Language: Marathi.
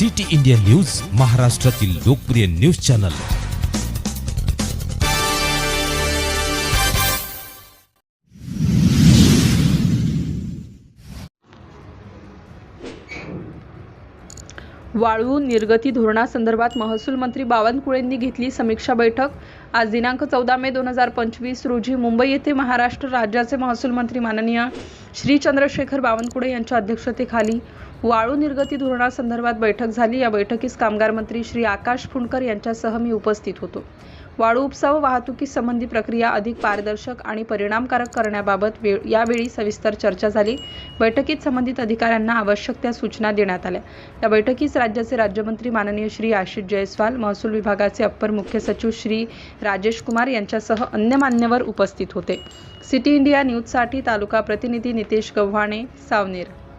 सिटी इंडिया न्यूज महाराष्ट्रातील लोकप्रिय न्यूज चॅनल. वाळू निर्गती धोरणासंदर्भात महसूल मंत्री बावनकुळेंनी घेतली समीक्षा बैठक. आज दिनांक चौदा मे दोन हजार पंचवीस रोजी मुंबई येथे महाराष्ट्र राज्याचे महसूल मंत्री माननीय श्री चंद्रशेखर बावनकुळे यांच्या अध्यक्षतेखाली वाळू निर्गती धोरणासंदर्भात बैठक झाली. या बैठकीस कामगार मंत्री श्री आकाश फुंडकर यांच्यासह मी उपस्थित होतो. वाळू उपसा व वाहतुकीसंबंधी प्रक्रिया अधिक पारदर्शक आणि परिणामकारक करण्याबाबत वे यावेळी सविस्तर चर्चा झाली. बैठकीत संबंधित अधिकाऱ्यांना आवश्यक त्या सूचना देण्यात आल्या. या बैठकीस राज्याचे राज्यमंत्री माननीय श्री आशिष जयस्वाल महसूल विभागाचे अप्पर मुख्य सचिव श्री राजेश कुमार यांच्यासह अन्य मान्यवर उपस्थित होते. सिटी इंडिया न्यूजसाठी तालुका प्रतिनिधी नितेश गव्हाणे सावनेर.